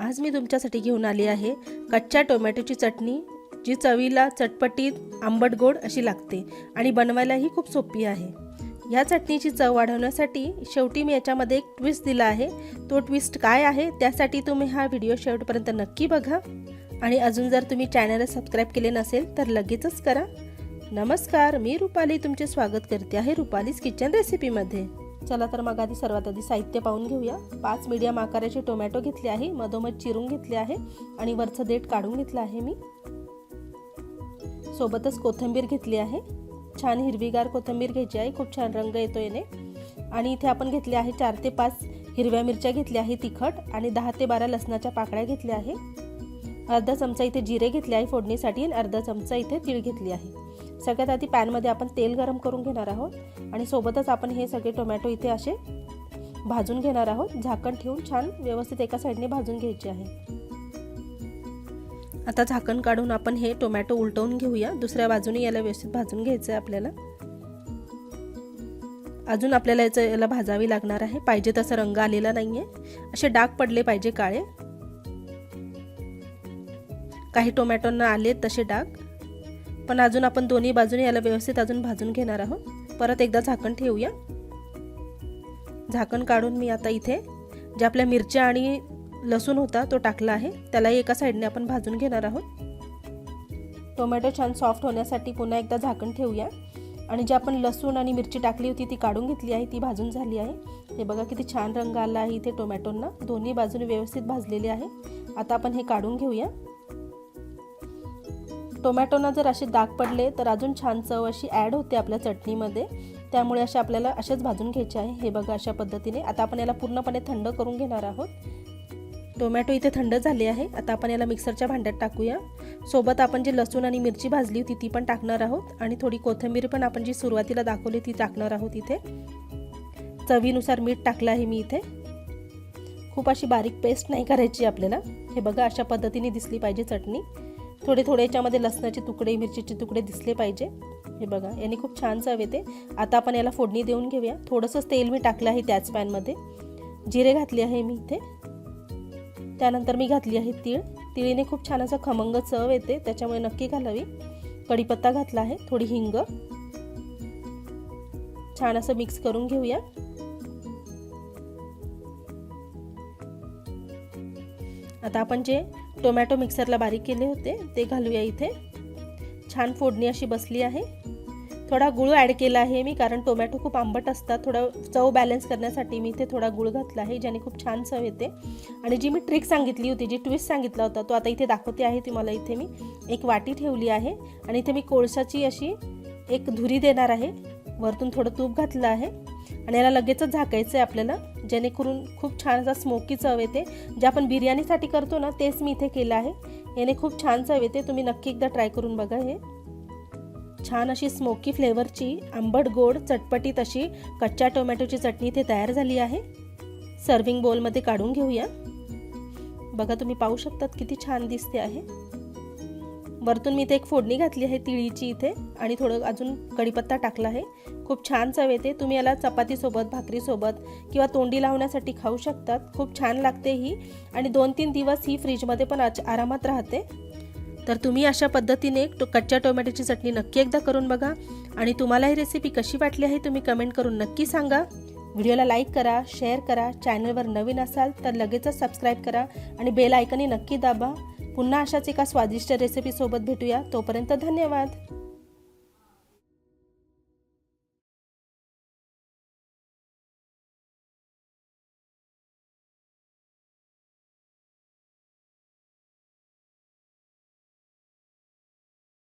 आज मी तुमच्यासाठी घेऊन आली आहे कच्च्या टोमॅटोची चटणी जी चवीला चटपटीत आंबट गोड अशी लागते आणि बनवायलाही खूप सोपी आहे. या चटणीची चव वाढवण्यासाठी शेवटी मी याच्यामध्ये एक ट्विस्ट दिला आहे. तो ट्विस्ट काय आहे त्यासाठी तुम्ही हा व्हिडिओ शेवटपर्यंत नक्की बघा. आणि अजून जर तुम्ही चॅनलला सबस्क्राईब केले नसेल तर लगेचच करा. नमस्कार मी रुपाली तुमचे स्वागत करते आहे रुपालीज किचन रेसिपीमध्ये चला तर मग आधी सर्वात आधी साहित्य पाहून घेऊया. पाच मीडियम आकाराचे टोमॅटो घेतले आहे. मधोमध चिरून घेतले आहे. आणि वरचं देठ काढून घेतलं आहे मी. सोबतच कोथिंबीर घेतली आहे. छान हिरवीगार कोथिंबीर घ्यायची आहे. खूप छान रंग येतो येणे आणि इथे आपण घेतले आहे चार ते पाच हिरव्या मिरच्या घेतल्या आहे तिखट. आणि दहा ते बारा लसणाच्या पाकळ्या घेतल्या आहे. अर्धा चमचा इथे जिरे घेतले आहे फोडणीसाठी आणि अर्धा चमचा इथे तीळ घेतली आहे. सगळ्यात आधी पॅनमध्ये आपण तेल गरम करून घेणार आहोत आणि सोबतच आपण हे सगळे टोमॅटो इथे असे भाजून घेणार आहोत. झाकण ठेवून छान व्यवस्थित एका साईडने भाजून घ्यायचे आहे. आता झाकण काढून आपण हे टोमॅटो उलटवून घेऊया. दुसऱ्या बाजूने याला व्यवस्थित भाजून घ्यायचं आहे आपल्याला. अजून आपल्याला याचं याला भाजावी लागणार आहे. पाहिजे तसा रंग आलेला नाही आहे असे डाग पडले पाहिजे काळे. काही टोमॅटोंना आले तसे डाग. पण अजून आपण दोन्ही बाजूने याला व्यवस्थित अजून भाजून घेणार आहोत. परत एकदा झाकण ठेवूया. झाकण काढून मी आता इथे ज्या आपल्या मिरच्या आणि लसूण होता तो टाकला आहे त्यालाही एका साईडने आपण भाजून घेणार आहोत. टोमॅटो छान सॉफ्ट होण्यासाठी पुन्हा एकदा झाकण ठेवूया. आणि जी आपण लसूण आणि मिरची टाकली होती ती काढून घेतली आहे ती भाजून झाली आहे. हे बघा किती छान रंग आला आहे इथे टोमॅटोंना. दोन्ही बाजूने व्यवस्थित भाजलेले आहे. आता आपण हे काढून घेऊया. टोमॅटोना जर असे दाग पडले तर अजून छान चव अशी ॲड होते आपल्या चटणीमध्ये. त्यामुळे असे आपल्याला असेच भाजून घ्यायचे आहे. हे बघा अशा पद्धतीने. आता आपण याला पूर्णपणे थंड करून घेणार आहोत. टोमॅटो इथे थंड झाले आहे. आता आपण याला मिक्सरच्या भांड्यात टाकूया. सोबत आपण जी लसूण आणि मिरची भाजली होती ती पण टाकणार आहोत. आणि थोडी कोथिंबीर पण आपण जी सुरुवातीला दाखवली ती टाकणार आहोत इथे. चवीनुसार मीठ टाकलं आहे मी इथे. खूप अशी बारीक पेस्ट नाही करायची आपल्याला. हे बघा अशा पद्धतीने दिसली पाहिजे चटणी. थोडे थोडे याच्यामध्ये लसणाचे तुकडे मिरचीचे तुकडे दिसले पाहिजे. हे बघा याने खूप छान चव येते. आता आपण याला फोडणी देऊन घेऊया. थोडंसंच तेल मी टाकलं आहे त्याच पॅनमध्ये जिरे घातले आहे मी इथे. त्यानंतर मी घातली आहे तीळ. तिळीने खूप छान असं खमंग चव येते. त्याच्यामुळे नक्की घालावी. कढीपत्ता घातला आहे थोडी हिंग. छान असं मिक्स करून घेऊया. आता आपण जे टोमॅटो मिक्सरला बारीक केले होते. ते घालूया इथे. छान फोडणी अशी बसली आहे. थोडा गुळ ॲड केला आहे मी कारण टोमॅटो खूप आंबट असतात. थोडं चव बॅलन्स करण्यासाठी मी इथे थोडा गुळ घातला आहे ज्याने खूप छान चव येते. आणि जी मी ट्रिक सांगितली होती जी ट्विस्ट सांगितला होता तो आता इथे दाखवते आहे. तुम्हाला इथे मी एक वाटी ठेवली आहे. आणि इथे मी कोळशाची अशी एक धुरी देणार आहे. वरतून थोडं तूप घातलं आहे. आणि याला लगेचच झाकायचं आहे आपल्याला. जेणेकरून खूप छान असा स्मोकी चव येते. जे आपण बिर्याणीसाठी करतो ना तेच मी इथे केलं आहे. याने खूप छान चव येते. तुम्ही नक्की एकदा ट्राय करून बघा हे. छान अशी स्मोकी फ्लेवरची आंबट गोड चटपटीत अशी कच्च्या टोमॅटोची चटणी इथे तयार झाली आहे. सर्विंग बोलमध्ये काढून घेऊया. बघा तुम्ही पाहू शकतात किती छान दिसते आहे. वरतून मी इथे एक फोडणी घातली आहे तिळीची इथे आणि थोडं अजून कढीपत्ता टाकला आहे. खूप छान चव येते. तुम्ही याला चपातीसोबत भाकरीसोबत किंवा तोंडी लावण्यासाठी खाऊ शकतात. खूप छान लागते ही. आणि दोन तीन दिवस ही फ्रीजमध्ये पण आरामात राहते. तर तुम्ही अशा पद्धतीने टो कच्च्या टोमॅटोची चटणी नक्की एकदा करून बघा. आणि तुम्हाला ही रेसिपी कशी वाटली आहे तुम्ही कमेंट करून नक्की सांगा. व्हिडिओला लाईक करा शेअर करा. चॅनलवर नवीन असाल तर लगेचच सबस्क्राईब करा. आणि बेल आयकनही नक्की दाबा. पुन्हा अशाच एका स्वादिष्ट रेसिपीसोबत भेटूया. तोपर्यंत धन्यवाद.